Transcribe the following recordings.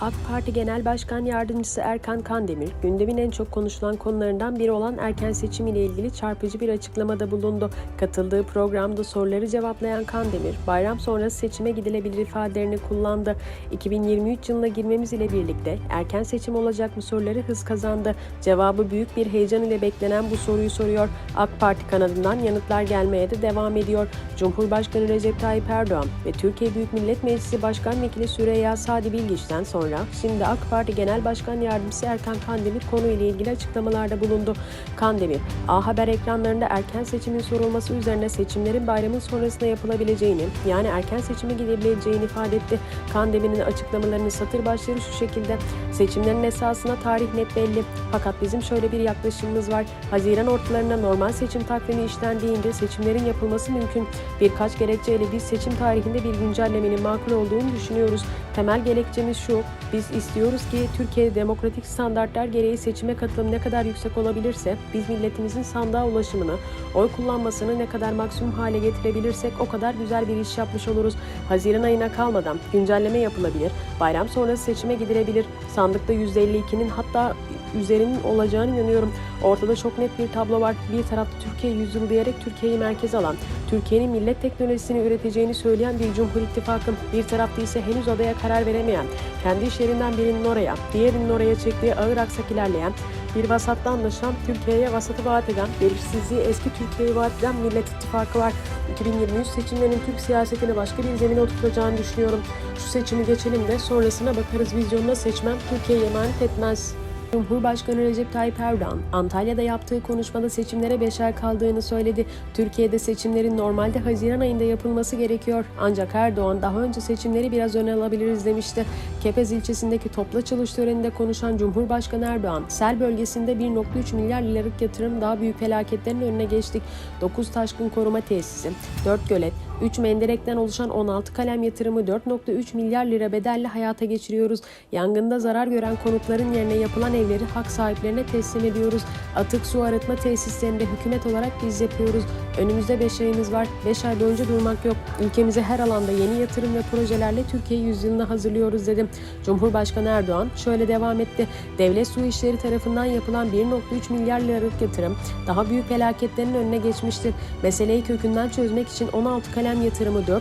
AK Parti Genel Başkan Yardımcısı Erkan Kandemir, gündemin en çok konuşulan konularından biri olan erken seçim ile ilgili çarpıcı bir açıklamada bulundu. Katıldığı programda soruları cevaplayan Kandemir, bayram sonrası seçime gidilebilir ifadelerini kullandı. 2023 yılına girmemiz ile birlikte erken seçim olacak mı soruları hız kazandı. Cevabı büyük bir heyecan ile beklenen bu soruyu soruyor. AK Parti kanadından yanıtlar gelmeye de devam ediyor. Cumhurbaşkanı Recep Tayyip Erdoğan ve Türkiye Büyük Millet Meclisi Başkan Vekili Süreyya Sadi Bilgiç'ten sonra şimdi AK Parti Genel Başkan Yardımcısı Erkan Kandemir konuyla ilgili açıklamalarda bulundu. Kandemir, A Haber ekranlarında erken seçimin sorulması üzerine seçimlerin bayramın sonrasında yapılabileceğini, yani erken seçime gidebileceğini ifade etti. Kandemir'in açıklamalarının satır başları şu şekilde. Seçimlerin esasına tarih net belli. Fakat bizim şöyle bir yaklaşımımız var. Haziran ortalarında normal seçim takvimi işlendiğinde seçimlerin yapılması mümkün. Birkaç gerekçeyle biz seçim tarihinde bir güncellemenin makul olduğunu düşünüyoruz. Temel gerekçemiz şu, biz istiyoruz ki Türkiye demokratik standartlar gereği seçime katılım ne kadar yüksek olabilirse, biz milletimizin sandığa ulaşımını, oy kullanmasını ne kadar maksimum hale getirebilirsek o kadar güzel bir iş yapmış oluruz. Haziran ayına kalmadan güncelleme yapılabilir, bayram sonrası seçime gidilebilir. Sandıkta %52'nin hatta üzerinin olacağını inanıyorum. Ortada çok net bir tablo var. Bir tarafta Türkiye yüzyıl diyerek Türkiye'yi merkez alan, Türkiye'nin millet teknolojisini üreteceğini söyleyen bir Cumhur İttifakı, bir tarafta ise henüz adaya karar veremeyen, kendi işlerinden birinin oraya, diğerinin oraya çektiği ağır aksak ilerleyen, bir vasatta anlaşan, Türkiye'ye vasatı vaat eden, belirsizliği eski Türkiye'yi vaat eden Millet İttifakı var. 2023 seçimlerinin Türk siyasetini başka bir zemine oturtacağını düşünüyorum. Şu seçimi geçelim de sonrasına bakarız vizyonuna seçmem Türkiye'ye emanet etmez. Cumhurbaşkanı Recep Tayyip Erdoğan, Antalya'da yaptığı konuşmada seçimlere beş ay kaldığını söyledi. Türkiye'de seçimlerin normalde Haziran ayında yapılması gerekiyor. Ancak Erdoğan daha önce seçimleri biraz öne alabiliriz demişti. Kepez ilçesindeki toplu açılış töreninde konuşan Cumhurbaşkanı Erdoğan, sel bölgesinde 1.3 milyar liralık yatırım daha büyük felaketlerin önüne geçtik. 9 taşkın koruma tesisi, 4 gölet, 3 menderekten oluşan 16 kalem yatırımı 4.3 milyar lira bedelle hayata geçiriyoruz. Yangında zarar gören konutların yerine yapılan evleri hak sahiplerine teslim ediyoruz. Atık su arıtma tesislerinde hükümet olarak biz yapıyoruz. Önümüzde 5 ayımız var. 5 ay boyunca durmak yok. Ülkemize her alanda yeni yatırım ve projelerle Türkiye yüzyılına hazırlıyoruz dedim. Cumhurbaşkanı Erdoğan şöyle devam etti. Devlet su işleri tarafından yapılan 1.3 milyar liralık yatırım daha büyük felaketlerin önüne geçmiştir. Meseleyi kökünden çözmek için 16 kalem yatırımı 4.3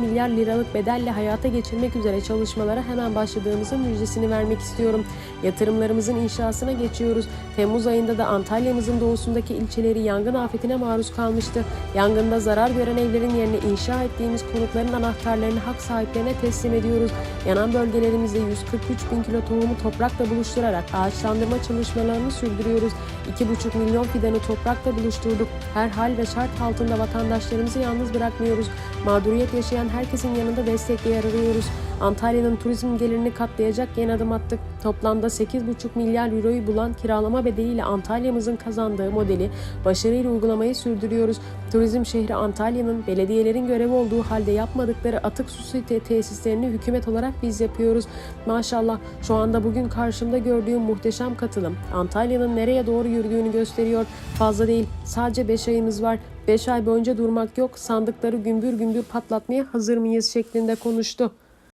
milyar liralık bedelle hayata geçirmek üzere çalışmalara hemen başladığımızın müjdesini vermek istiyorum. Yatırımlarımızın inşasına geçiyoruz. Temmuz ayında da Antalya'mızın doğusundaki ilçeleri yangın afetine maruz kalmıştı. Yangında zarar gören evlerin yerine inşa ettiğimiz konutların anahtarlarını hak sahiplerine teslim ediyoruz. Yanan bölgelerimizde 143 bin kilo tohumu toprakla buluşturarak ağaçlandırma çalışmalarını sürdürüyoruz. 2,5 milyon fidanı toprakla buluşturduk. Her hal ve şart altında vatandaşlarımızı yalnız bırakmıyoruz. Mağduriyet yaşayan herkesin yanında destekle yer arıyoruz. Antalya'nın turizm gelirini katlayacak yeni adım attık. Toplamda 8,5 milyar euroyu bulan kiralama bedeliyle Antalya'mızın kazandığı modeli başarıyla uygulamayı sürdürüyoruz. Turizm şehri Antalya'nın belediyelerin görevi olduğu halde yapmadıkları atık su te- tesislerini hükümet olarak biz yapıyoruz. Maşallah şu anda bugün karşımda gördüğüm muhteşem katılım Antalya'nın nereye doğru yürüdüğünü gösteriyor. Fazla değil sadece 5 ayımız var. 5 ay boyunca durmak yok sandıkları gümbür gümbür patlatmaya hazır mıyız şeklinde konuştu.